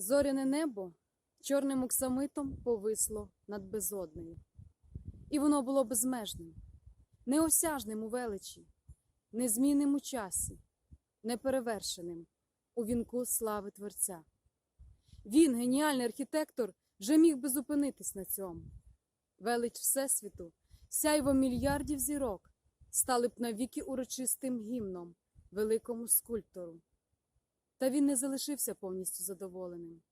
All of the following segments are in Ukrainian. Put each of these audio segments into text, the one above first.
Зоряне небо чорним оксамитом повисло над безоднею. І воно було безмежним, неосяжним у величі, незмінним у часі, неперевершеним у вінку слави Творця. Він, геніальний архітектор, вже міг би зупинитись на цьому. Велич Всесвіту, сяйво мільярдів зірок стали б навіки урочистим гімном великому скульптору. Та він не залишився повністю задоволеним.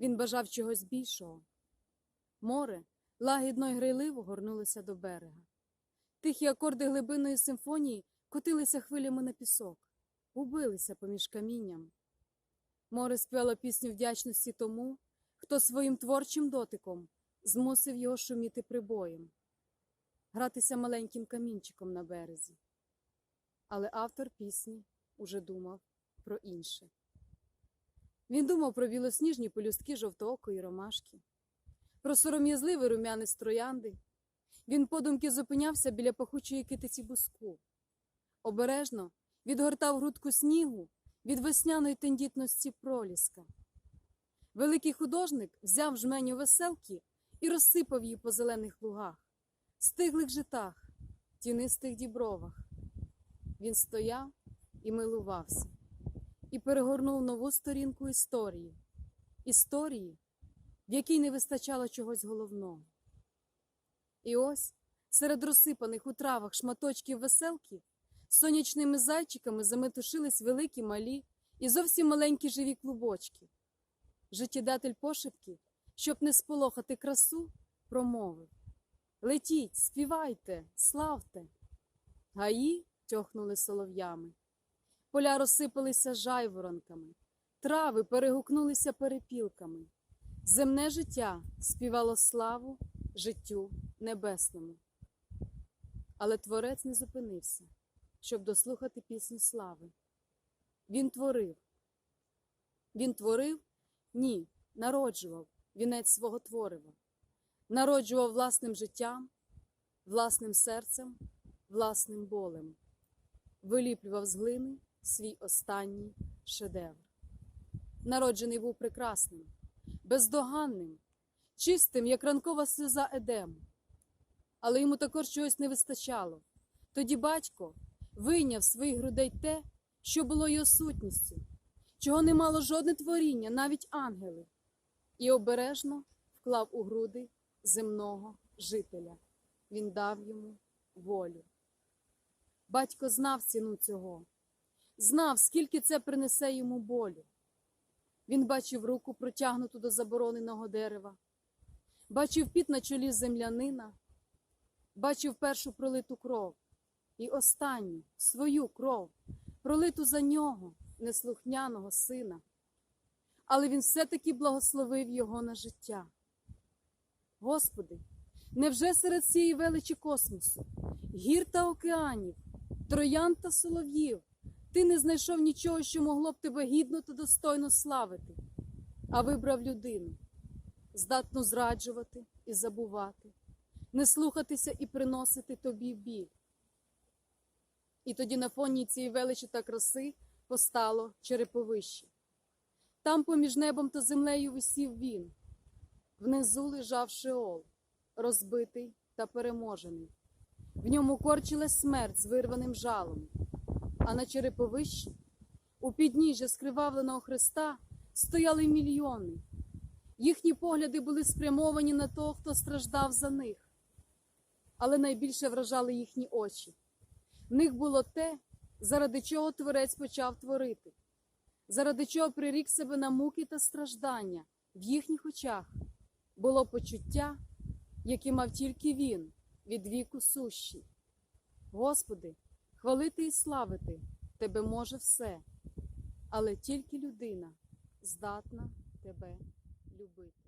Він бажав чогось більшого. Море лагідно й грайливо горнулося до берега. Тихі акорди глибинної симфонії котилися хвилями на пісок, губилися поміж камінням. Море співало пісню вдячності тому, хто своїм творчим дотиком змусив його шуміти прибоєм, гратися маленьким камінчиком на березі. Але автор пісні уже думав про інше. Він думав про білосніжні пелюстки жовтоокої ромашки, про сором'язливий рум'янець троянди. Він подумки зупинявся біля пахучої китиці буску. Обережно відгортав грудку снігу від весняної тендітності проліска. Великий художник взяв жменю веселки і розсипав її по зелених лугах, стиглих житах, тінистих дібровах. Він стояв і милувався, і перегорнув нову сторінку історії, історії, в якій не вистачало чогось головного. І ось серед розсипаних у травах шматочків веселки сонячними зайчиками заметушились великі малі і зовсім маленькі живі клубочки. Життєдатель пошепки, щоб не сполохати красу, промовив Летіть, співайте, славте. Гаї тьохнули солов'ями. Поля розсипалися жайворонками, трави перегукнулися перепілками. Земне життя співало славу життю небесному. Але творець не зупинився, щоб дослухати пісню слави. Він творив. Він творив? Ні, народжував вінець свого творива, народжував власним життям, власним серцем, власним болем, виліплював з глини свій останній шедевр. Народжений був прекрасним, бездоганним, чистим, як ранкова сльоза Едему. Але йому також чогось не вистачало. Тоді батько вийняв своїх грудей те, що було його сутністю, чого не мало жодне творіння, навіть ангели, і обережно вклав у груди земного жителя. Він дав йому волю. Батько знав ціну цього, знав, скільки це принесе йому болю. Він бачив руку, протягнуту до забороненого дерева, бачив піт на чолі землянина, бачив першу пролиту кров і останню свою кров, пролиту за нього, неслухняного сина. Але він все-таки благословив його на життя. Господи, невже серед цієї величі космосу, гір та океанів, троян та солов'їв, ти не знайшов нічого, що могло б тебе гідно та достойно славити, а вибрав людину, здатну зраджувати і забувати, не слухатися і приносити тобі біль. І тоді на фоні цієї величі та краси постало череповище. Там поміж небом та землею висів він, внизу лежав Шеол, розбитий та переможений. В ньому корчилась смерть з вирваним жалом, а на череповищі, у підніжжя скривавленого Христа, стояли мільйони. Їхні погляди були спрямовані на того, хто страждав за них, але найбільше вражали їхні очі. В них було те, заради чого Творець почав творити, заради чого прирік себе на муки та страждання в їхніх очах було почуття, яке мав тільки він від віку сущий. Господи, хвалити і славити Тебе може все, але тільки людина здатна Тебе любити.